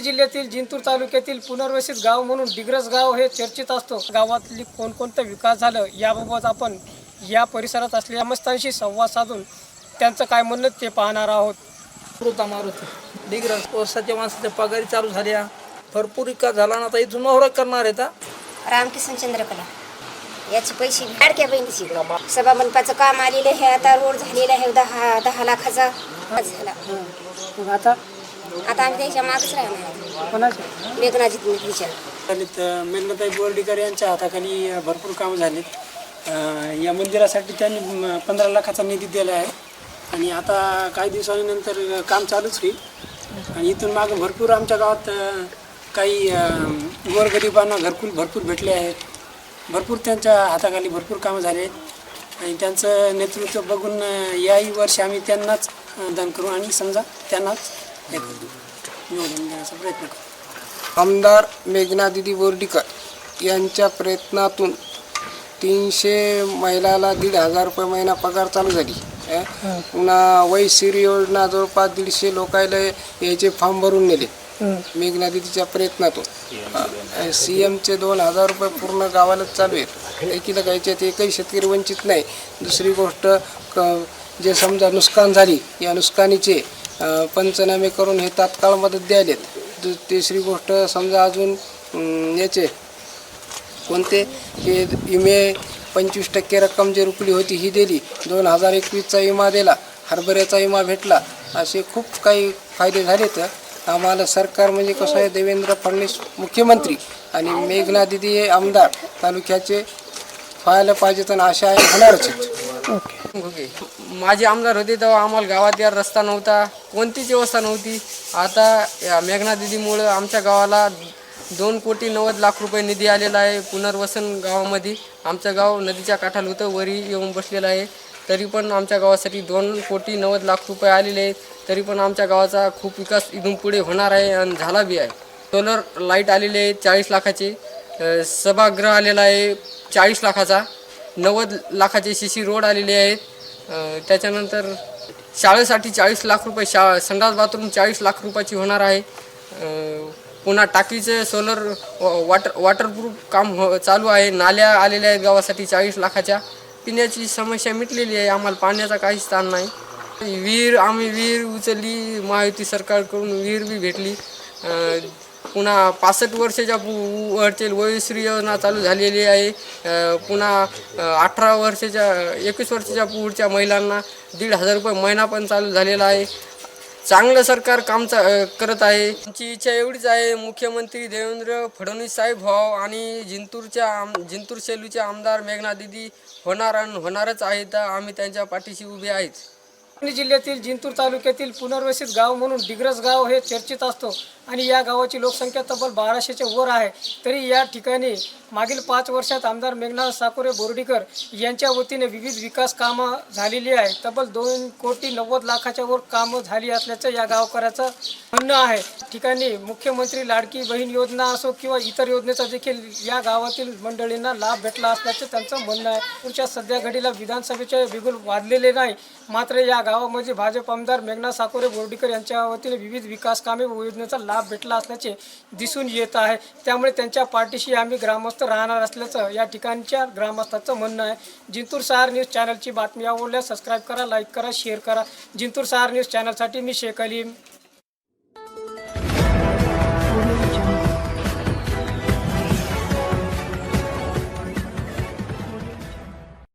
जिल्ह्यातील जिंतूर तालुक्यातील पुनर्वसित गाव म्हणून डिग्रस गाव हे चर्चित असतो. गावातली कोणकोणता विकास झालं याबाबत आपण या परिसरात असलेल्या ग्रामस्थांशी संवाद साधून त्यांचं काय म्हणणं ते पाहणार आहोत. मारुता मारुती. डिग्रस वर्षाच्या माणसाच्या पगारी चालू झाल्या. भरपूर विकास झाला ना आता इथून नवरा करणार आहे आता. रामकिसन चंद्रकला. याचे पैसे लाडक्या बहिणीची. सभा मंडपाचं काम आलेलं आहे आता रोड झालेला आहे दहा दहा लाखाचा. झाला आता आता आम्ही त्याच्या मागच राहणार कोणाचे मेघनाजी विचार मेघनाताई बोर्डीकर यांच्या हाताखाली भरपूर कामं झालीत. अ, या मंदिरासाठी त्यांनी म, पंधरा लाखाचा निधी दिला आहे. आणि आता काही दिवसांनंतर काम चालूच होईल. आणि इथून मागं भरपूर आमच्या गावात अ, काही अ, गोरगरिबांना घरकुल भरपूर भेटले आहेत. भरपूर त्यांच्या हाताखाली भरपूर कामं झाले आहेत. आणि त्यांचं नेतृत्व बघून अ, याही वर्षी आम्ही त्यांनाच अ, दान करू. आणि समजा त्यांनाच हे निवडून देण्याचा प्रयत्न करू आमदार मेघना दिदी बोर्डीकर यांच्या प्रयत्नातून तीनशे महिलाला दीड हजार रुपये महिना पगार चालू झाली अं? पुन्हा वैशिर योजना जवळपास दीडशे लोकायला याचे फॉर्म भरून नेले मेघना दिदीच्या प्रयत्नातून. सी एमचे दोन हजार रुपये पूर्ण गावालाच चालू आहेत. एकीला याच्यात एकही शेतकरी वंचित नाही. दुसरी गोष्ट क जे समजा नुकसान झाली या नुकसानीचे पंचनामे करून हे तात्काळ मदत द्यायलेत. तिसरी गोष्ट समजा अजून याचे कोणते हे विमे पंचवीस टक्के रक्कम जी रुपली होती ही दिली. दोन हजार एकवीसचा विमा दिला हरभऱ्याचा विमा भेटला. असे खूप काही फायदे झाले तर आम्हाला सरकार म्हणजे कसं आहे देवेंद्र फडणवीस मुख्यमंत्री आणि मेघना दिदी हे आमदार तालुक्याचे व्हायला पाहिजेत आणि अशा आहे होणारच ओके. माझे आमदार होते तेव्हा आम्हाला गावात या रस्ता नव्हता कोणतीच व्यवस्था नव्हती. आता या मेघना दिदीमुळं आमच्या गावाला दोन कोटी नव्वद लाख रुपये निधी आलेला आहे पुनर्वसन गावामध्ये. आमचं गाव नदीच्या काठाला होतं वरी येऊन बसलेलं आहे. तरी पण आमच्या गावासाठी दोन कोटी नव्वद लाख रुपये आलेले आहेत. तरी पण आमच्या गावाचा खूप विकास इथून पुढे होणार आहे आणि झाला बी आहे. सोलर लाइट आलेले आहेत चाळीस लाखाचे. सभागृह आलेला आहे चाळीस लाखाचा. नव्वद लाखाचे सी सी रोड आलेले आहेत. त्याच्यानंतर शाळेसाठी चाळीस लाख रुपये शा संडास बाथरूम चाळीस लाख रुपयाची होणार आहे. पुन्हा टाकीचे सोलर वॉटर वॉटरप्रूफ काम हो चालू आहे. नाल्या आलेल्या आहेत गावासाठी चाळीस लाखाच्या. पिण्याची समस्या मिटलेली आहे. आम्हाला पाण्याचा काहीच ताण नाही. विहीर आम्ही विहीर उचलली. महायुती सरकारकडून विहीर बी भेटली. पुन्हा पासष्ट वर्षाच्या पु- वरचे वयोश्री योजना चालू झालेली आहे. पुन्हा अठरा वर्षाच्या एकवीस वर्षाच्या पुढच्या महिलांना दीड हजार रुपये महिना पण चालू झालेला आहे. चांगलं सरकार काम चा करत आहे. आमची इच्छा एवढीच आहे मुख्यमंत्री देवेंद्र फडणवीस साहेब व्हाव आणि जिंतूरच्या आम जिंतूर सेलूचे आमदार मेघना दिदी होणार आणि होणारच आहेत. तर आम्ही त्यांच्या पाठीशी उभे आहेत. परभणी जिल्ह्यातील जिंतूर तालुक्यातील पुनर्वसित गाव म्हणून डिग्रस गाव हे चर्चित असतो आणि या गावाची लोकसंख्या तब्बल बाराशेच्या वर आहे. तरी या ठिकाणी मागील पाच वर्षात आमदार मेघनाथ साकोरे बोर्डीकर यांच्या वतीने विविध विकास कामं झालेली आहे तब्बल दोन कोटी नव्वद लाखाच्या वर कामं झाली असल्याचं या गावकऱ्याचं म्हणणं आहे. ठिकाणी मुख्यमंत्री लाडकी बहीण योजना असो किंवा इतर योजनेचा देखील या गावातील मंडळींना लाभ भेटला असल्याचं त्यांचं म्हणणं आहे. पुढच्या सध्या घडीला विधानसभेचे बिगुल वाढलेले नाही. मात्र या गावामध्ये भाजप आमदार मेघना साकोरे बोर्डीकर यांच्या वतीने विविध विकास कामे व योजनेचा लाभ भेटला असल्याचे दिसून येत आहे. त्यामुळे त्यांच्या पाठीशी आम्ही ग्रामस्थ राहणार असल्याचं या ठिकाणच्या ग्रामस्थाचं म्हणणं आहे. जिंतूर सहार न्यूज चॅनलची बातमी आवडल्यास सबस्क्राईब करा लाईक करा शेअर करा. जिंतूर सहार न्यूज चॅनलसाठी मी शेख अलीम